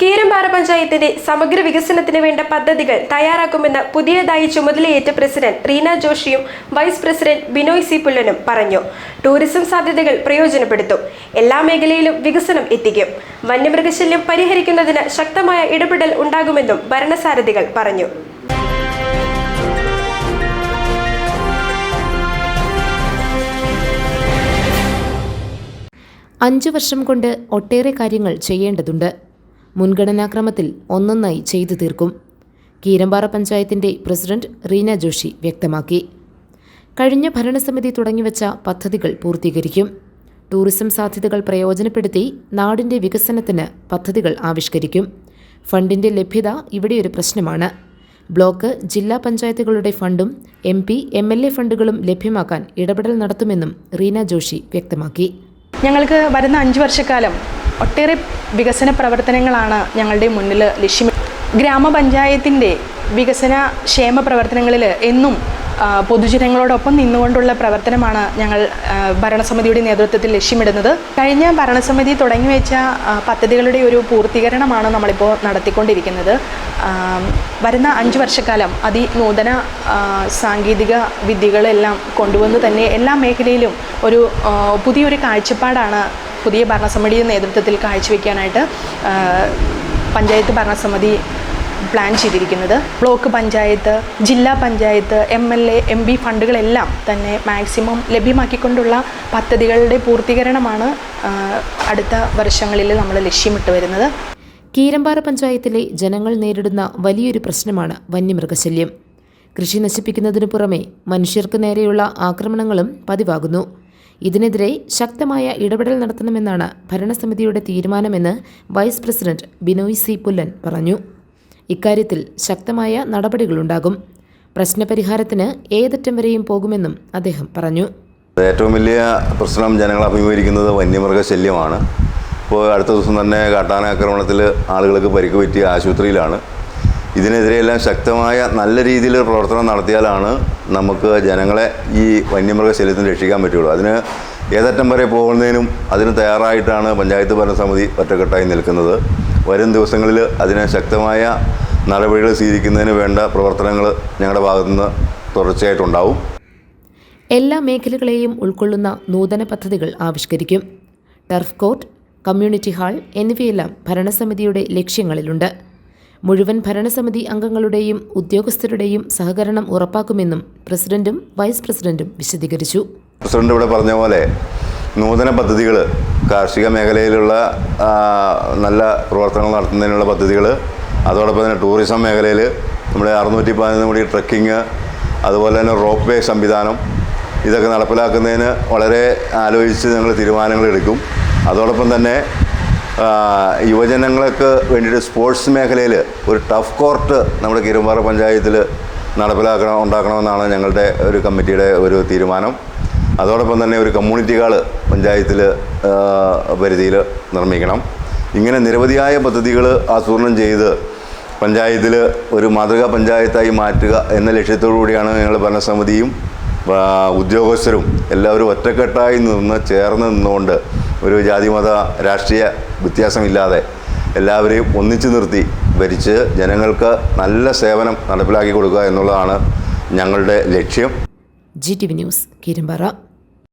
കീരമ്പാറ പഞ്ചായത്തിന്റെ സമഗ്ര വികസനത്തിന് വേണ്ട പദ്ധതികൾ തയ്യാറാക്കുമെന്ന് പുതിയതായി ചുമതലയേറ്റ പ്രസിഡന്റ് റീന ജോഷിയും വൈസ് പ്രസിഡന്റ് ബിനോയ് സി പുല്ലനും പറഞ്ഞു. ടൂറിസം സാധ്യതകൾ പ്രയോജനപ്പെടുത്തും. എല്ലാ മേഖലയിലും വികസനം എത്തിക്കും. വന്യമൃഗശല്യം പരിഹരിക്കുന്നതിന് ശക്തമായ ഇടപെടൽ ഉണ്ടാകുമെന്നും ഭരണസാരഥികൾ പറഞ്ഞു. അഞ്ചു വർഷം കൊണ്ട് ഒട്ടേറെ കാര്യങ്ങൾ ചെയ്യേണ്ടതുണ്ട്. മുൻഗണനാക്രമത്തിൽ ഒന്നൊന്നായി ചെയ്തു തീർക്കും. കീരമ്പാറ പഞ്ചായത്തിന്റെ പ്രസിഡന്റ് റീന ജോഷി വ്യക്തമാക്കി. കഴിഞ്ഞ ഭരണസമിതി തുടങ്ങിവെച്ച പദ്ധതികൾ പൂർത്തീകരിക്കും. ടൂറിസം സാധ്യതകൾ പ്രയോജനപ്പെടുത്തി നാടിന്റെ വികസനത്തിന് പദ്ധതികൾ ആവിഷ്കരിക്കും. ഫണ്ടിന്റെ ലഭ്യത ഇവിടെ ഒരു പ്രശ്നമാണ്. ബ്ലോക്ക് ജില്ലാ പഞ്ചായത്തുകളുടെ ഫണ്ടും M P M L A ഫണ്ടുകളും ലഭ്യമാക്കാൻ ഇടപെടൽ നടത്തുമെന്നും റീന ജോഷി വ്യക്തമാക്കി. ഞങ്ങൾക്ക് വരുന്ന അഞ്ച് വർഷക്കാലം ഒട്ടേറെ വികസന പ്രവർത്തനങ്ങളാണ് ഞങ്ങളുടെ മുന്നിൽ ലക്ഷ്യം. ഗ്രാമപഞ്ചായത്തിന്റെ വികസന ക്ഷേമ പ്രവർത്തനങ്ങളിൽ എന്നും പൊതുജനങ്ങളോടൊപ്പം നിന്നുകൊണ്ടുള്ള പ്രവർത്തനമാണ് ഞങ്ങൾ ഭരണസമിതിയുടെ നേതൃത്വത്തിൽ ലക്ഷ്യമിടുന്നത്. കഴിഞ്ഞ ഭരണസമിതി തുടങ്ങി വെച്ച പദ്ധതികളുടെ ഒരു പൂർത്തീകരണമാണ് നമ്മളിപ്പോൾ നടത്തിക്കൊണ്ടിരിക്കുന്നത്. വരുന്ന അഞ്ച് വർഷക്കാലം അതിനൂതന സാങ്കേതിക വിദ്യകളെല്ലാം കൊണ്ടുവന്ന് തന്നെ എല്ലാ മേഖലയിലും ഒരു പുതിയൊരു കാഴ്ചപ്പാടാണ് പുതിയ ഭരണസമിതിയുടെ നേതൃത്വത്തിൽ കാഴ്ചവെക്കാനായിട്ട് പഞ്ചായത്ത് ഭരണസമിതി പ്ലാൻ ചെയ്തിരിക്കുന്നത്. ബ്ലോക്ക് പഞ്ചായത്ത് ജില്ലാ panchayat M L A M P ഫണ്ടുകളെല്ലാം തന്നെ മാക്സിമം ലഭ്യമാക്കിക്കൊണ്ടുള്ള പദ്ധതികളുടെ പൂർത്തീകരണമാണ് അടുത്ത വർഷങ്ങളിൽ നമ്മൾ ലക്ഷ്യമിട്ട് വരുന്നത്. കീരമ്പാറ പഞ്ചായത്തിലെ ജനങ്ങൾ നേരിടുന്ന വലിയൊരു പ്രശ്നമാണ് വന്യമൃഗശല്യം. കൃഷി നശിപ്പിക്കുന്നതിനു പുറമെ മനുഷ്യർക്ക് നേരെയുള്ള ആക്രമണങ്ങളും പതിവാകുന്നു. ഇതിനെതിരെ ശക്തമായ ഇടപെടൽ നടത്തണമെന്നാണ് ഭരണസമിതിയുടെ തീരുമാനമെന്ന് vice president Binoy C Pullan പറഞ്ഞു. ഇക്കാര്യത്തിൽ ശക്തമായ നടപടികളുണ്ടാകും. പ്രശ്നപരിഹാരത്തിന് ഏതറ്റം വരെയും പോകുമെന്നും അദ്ദേഹം പറഞ്ഞു. ഏറ്റവും വലിയ പ്രശ്നം ജനങ്ങൾ അഭിമുഖീകരിക്കുന്നത് വന്യമൃഗശല്യമാണ്. ഇപ്പോൾ അടുത്ത ദിവസം തന്നെ കാട്ടാന ആക്രമണത്തിൽ ആളുകൾക്ക് പരിക്ക് പറ്റിയ ആശുപത്രിയിലാണ്. ഇതിനെതിരെയെല്ലാം ശക്തമായ നല്ല രീതിയിൽ പ്രവർത്തനം നടത്തിയാലാണ് നമുക്ക് ജനങ്ങളെ ഈ വന്യമൃഗശല്യത്തിന് രക്ഷിക്കാൻ പറ്റുള്ളൂ. അതിന് ഏതറ്റം വരെ പോകുന്നതിനും അതിന് തയ്യാറായിട്ടാണ് പഞ്ചായത്ത് ഭരണസമിതി ഒറ്റക്കെട്ടായി നിൽക്കുന്നത്. വരും ദിവസങ്ങളിൽ അതിന് ശക്തമായ നടപടികൾ സ്വീകരിക്കുന്നതിന് വേണ്ട പ്രവർത്തനങ്ങൾ ഞങ്ങളുടെ ഭാഗത്തുനിന്ന് തുടർച്ചയായിട്ടുണ്ടാവും. എല്ലാ മേഖലകളെയും ഉൾക്കൊള്ളുന്ന നൂതന പദ്ധതികൾ ആവിഷ്കരിക്കും. ടർഫ് കോർട്ട് കമ്മ്യൂണിറ്റി ഹാൾ എന്നിവയെല്ലാം ഭരണസമിതിയുടെ ലക്ഷ്യങ്ങളിലുണ്ട്. മുഴുവൻ ഭരണസമിതി അംഗങ്ങളുടെയും ഉദ്യോഗസ്ഥരുടെയും സഹകരണം ഉറപ്പാക്കുമെന്നും പ്രസിഡന്റും വൈസ് പ്രസിഡന്റും വിശദീകരിച്ചു. പ്രസിഡന്റ് ഇവിടെ പറഞ്ഞ പോലെ നൂതന പദ്ധതികൾ കാർഷിക മേഖലയിലുള്ള നല്ല പ്രവർത്തനങ്ങൾ നടത്തുന്നതിനുള്ള പദ്ധതികൾ അതോടൊപ്പം തന്നെ ടൂറിസം മേഖലയിൽ നമ്മുടെ അറുന്നൂറ്റി പതിനൊന്ന് കോടി ട്രക്കിങ് അതുപോലെ തന്നെ റോപ്പ് വേ സംവിധാനം ഇതൊക്കെ നടപ്പിലാക്കുന്നതിന് വളരെ ആലോചിച്ച് ഞങ്ങൾ തീരുമാനങ്ങൾ എടുക്കും. അതോടൊപ്പം തന്നെ യുവജനങ്ങൾക്ക് വേണ്ടിയിട്ട് സ്പോർട്സ് മേഖലയിൽ ഒരു ടഫ് കോർട്ട് നമ്മുടെ കിരുമ്പാറ പഞ്ചായത്തിൽ നടപ്പിലാക്കണം ഉണ്ടാക്കണമെന്നാണ് ഞങ്ങളുടെ ഒരു കമ്മിറ്റിയുടെ ഒരു തീരുമാനം. അതോടൊപ്പം തന്നെ ഒരു കമ്മ്യൂണിറ്റി ഹാൾ പഞ്ചായത്തിൽ പരിധിയിൽ നിർമ്മിക്കണം. ഇങ്ങനെ നിരവധിയായ പദ്ധതികൾ ആസൂത്രണം ചെയ്ത് പഞ്ചായത്തിൽ ഒരു മാതൃകാ പഞ്ചായത്തായി മാറ്റുക എന്ന ലക്ഷ്യത്തോടു കൂടിയാണ് ഞങ്ങൾ ഭരണസമിതിയും ഉദ്യോഗസ്ഥരും എല്ലാവരും ഒറ്റക്കെട്ടായി നിന്ന് ചേർന്ന് നിന്നുകൊണ്ട് ഒരു ജാതിമത രാഷ്ട്രീയ വ്യത്യാസമില്ലാതെ എല്ലാവരെയും ഒന്നിച്ചു നിർത്തി ഭരിച്ച് ജനങ്ങൾക്ക് നല്ല സേവനം നടപ്പിലാക്കി കൊടുക്കുക എന്നുള്ളതാണ് ഞങ്ങളുടെ ലക്ഷ്യം. G T V news Keerampara.